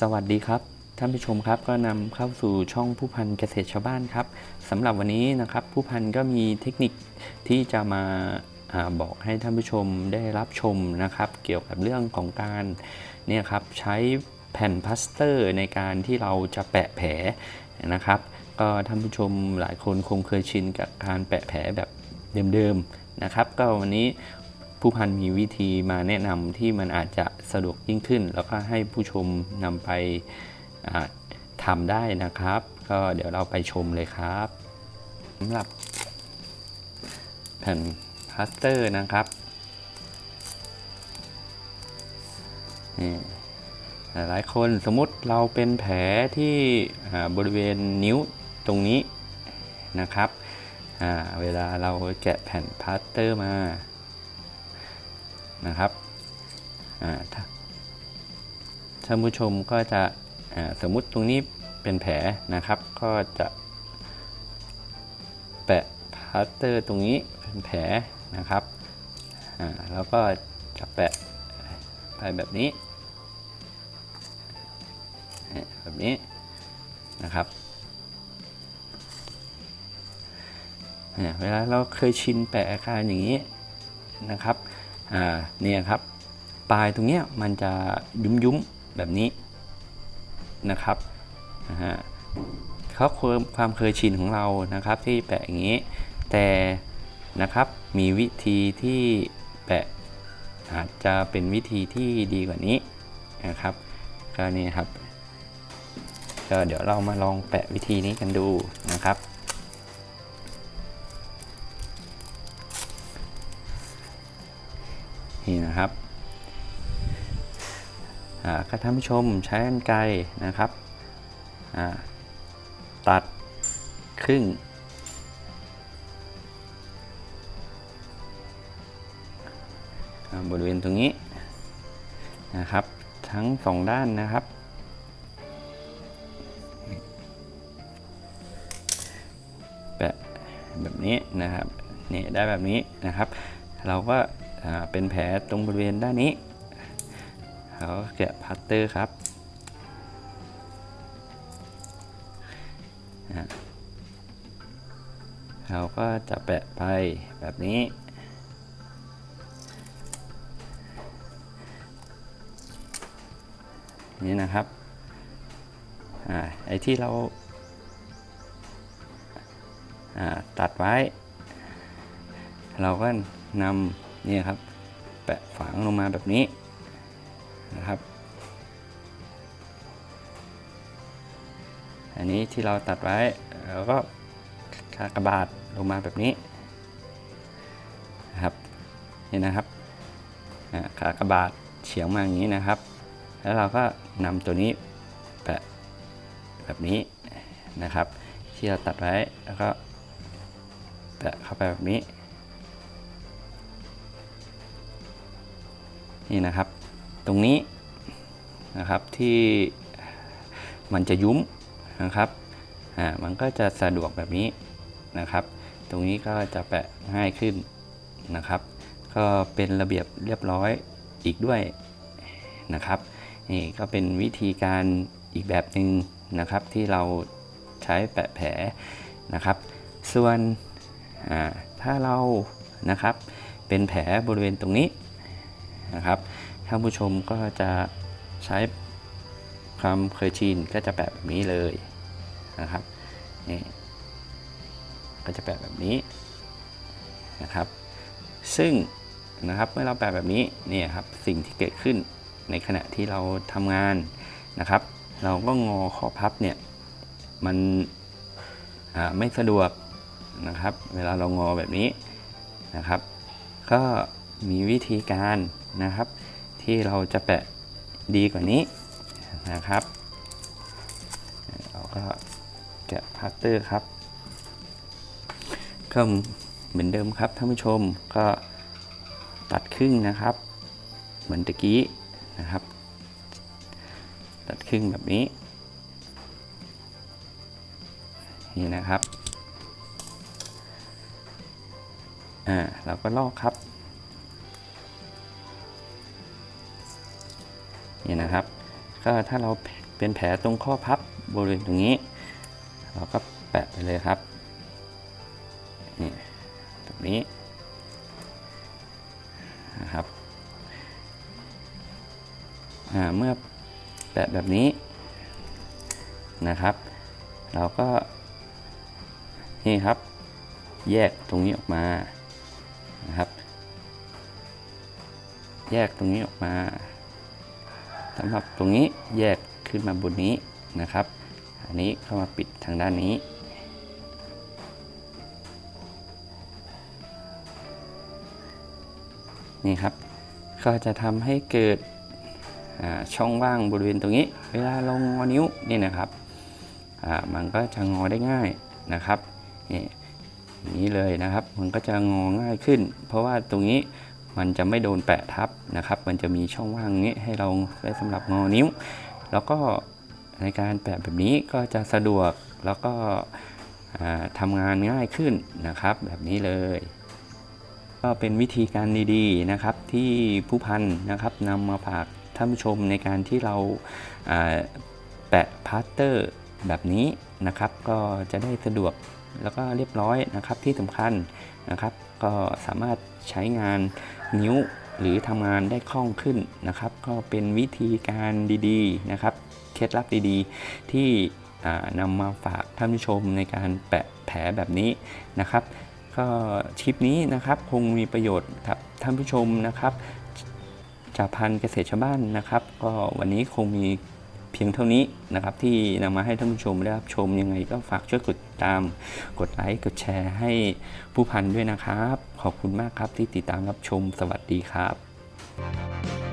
สวัสดีครับท่านผู้ชมครับก็นำเข้าสู่ช่องผู้พันเกษตรชาวบ้านครับสำหรับวันนี้นะครับผู้พันก็มีเทคนิคที่จะมาอาบอกให้ท่านผู้ชมได้รับชมนะครับ เกี่ยวกับเรื่องของการเนี่ยครับใช้แผ่นพลาสเตอร์ในการที่เราจะแปะแผลนะครับ ก็ท่านผู้ชมหลายคนคงเคยชินกับการแปะแผลแบบเดิมๆนะครับ ก็วันนี้ ผู้พันมีวิธีมาแนะนำที่มันอาจจะสะดวกยิ่งขึ้น แล้วก็ให้ผู้ชมนำไปทำได้นะครับ ก็เดี๋ยวเราไปชมเลยครับสำหรับแผ่นพลาสเตอร์นะครับนี่หลายคนสมมติเราเป็นแผลที่บริเวณนิ้วตรงนี้นะครับ เวลาเราแกะแผ่นพลาสเตอร์มา นะครับท่านผู้ชมก็จะสมมุติตรงนี้เป็นแผลนะครับก็จะแปะพลาสเตอร์ตรงนี้เป็นแผลนะครับแล้วก็จะแปะไปแบบนี้แบบนี้นะครับเวลาเราเคยชินแปะอาการอย่างนี้นะครับ เนี่ยครับ ปลายตรงเนี้ยมันจะยุ้มยุ้มแบบนี้นะครับเขาความความเคยชินของเรานะครับที่แปะอย่างนี้ แต่นะครับมีวิธีที่แปะอาจจะเป็นวิธีที่ดีกว่านี้นะครับก็นี่ครับก็เดี๋ยวเรามาลองแปะวิธีนี้กันดูนะครับ นี่นะครับอ่าท่านผู้ชมใช้กรรไกรนะครับ ตัดครึ่ง บริเวณตรงนี้นะครับ ทั้งสองด้านนะครับแปะแบบนี้นะครับ เนี่ได้แบบนี้นะครับ เราก็ เป็นแผลตรงบริเวณด้านนี้เราแกะพัตเตอร์ครับเราก็จะแปะไปแบบนี้ นี่นะครับอไอ้ที่เราาตัดไว้ เราก็นำ นี่ครับ แปะฝังลงมาแบบนี้นะครับ อันนี้ที่เราตัดไว้เราก็คากระบาดลงมาแบบนี้นะครับนี่นะครับอ่าขากระบาดเฉียงมาอย่างนี้นะครับ แล้วเราก็นำตัวนี้แปะแบบนี้นะครับ ที่เราตัดไว้แล้วก็แตะเข้าไปแบบนี้ นี่นะครับ ตรงนี้นะครับที่มันจะยุ้มนะครับอ่ามันก็จะสะดวกแบบนี้นะครับ ตรงนี้ก็จะแปะง่ายขึ้นนะครับ ก็เป็นระเบียบเรียบร้อยอีกด้วยนะครับนี่ก็เป็นวิธีการอีกแบบหนึ่งนะครับที่เราใช้แปะแผลนะครับ ส่วนอ่าถ้าเรานะครับเป็นแผลบริเวณตรงนี้ นะครับท่านผู้ชมก็จะใช้ความเคยชินก็จะแปะแบบนี้เลยนะครับนี่ก็จะแปะแบบนี้นะครับ ซึ่งนะครับเมื่อเราแปะแบบนี้เนี่ยครับสิ่งที่เกิดขึ้นในขณะที่เราทำงานนะครับ เราก็งอข้อพับเนี่ยมันไม่สะดวกนะครับ เวลาเรางอแบบนี้นะครับ ก็ มีวิธีการนะครับ ที่เราจะแปะดีกว่านี้นะครับ เราก็แกะพลาสเตอร์ครับก็เหมือนเดิมครับท่านผู้ชมก็ตัดครึ่งนะครับ เหมือนตะกี้นะครับ ตัดครึ่งแบบนี้ นี่นะครับอ่าเราก็ลอกครับ นี่นะครับ ก็ถ้าเราเป็นแผลตรงข้อพับบริเวณตรงนี้ เราก็แปะไปเลยครับนี่ตรงนี้นะครับเมื่อแปะแบบนี้นะครับ เราก็นี่ครับ แยกตรงนี้ออกมานะครับ แยกตรงนี้ออกมา สำหรับตรงนี้แยกขึ้นมาบนนี้นะครับ อันนี้เข้ามาปิดทางด้านนี้ นี่ครับ ก็จะทำให้เกิดช่องว่างบริเวณตรงนี้ เวลาลงงอนิ้วนี่นะครับ มันก็จะงอได้ง่ายนะครับ นี่นี้เลยนะครับ มันก็จะงอง่ายขึ้น เพราะว่าตรงนี้ มันจะไม่โดนแปะทับนะครับ มันจะมีช่องว่างนี้ให้เราไว้สำหรับงอนิ้ว แล้วก็ในการแปะแบบนี้ก็จะสะดวกแล้วก็อ่าทำงานง่ายขึ้นนะครับ แบบนี้เลย ก็เป็นวิธีการดีๆนะครับที่ผู้พันนะครับนำมาฝากท่านผู้ชมในการที่เราอ่าแปะพาสเตอร์ แบบนี้นะครับ ก็จะได้สะดวกแล้วก็เรียบร้อยนะครับที่สำคัญนะครับ ก็สามารถใช้งานนิ้วหรือทำงานได้คล่องขึ้นนะครับ ก็เป็นวิธีการดีๆนะครับ เคล็ดลับดีๆ ที่นำมาฝากท่านผู้ชมในการแปะแผลแบบนี้นะครับ ก็คลิปนี้นะครับคงมีประโยชน์กับท่านผู้ชมนะครับจากพันเกษตรชาวบ้านนะครับ ก็วันนี้คงมี พียงเท่านี้นะครับที่นำมาให้ท่านผู้ชมได้รับชมยังไงก็ฝากช่วยกดติดตามกดไลค์กดแชร์ให้ผู้พันด้วยนะครับ ขอบคุณมากครับที่ติดตามรับชมสวัสดีครับ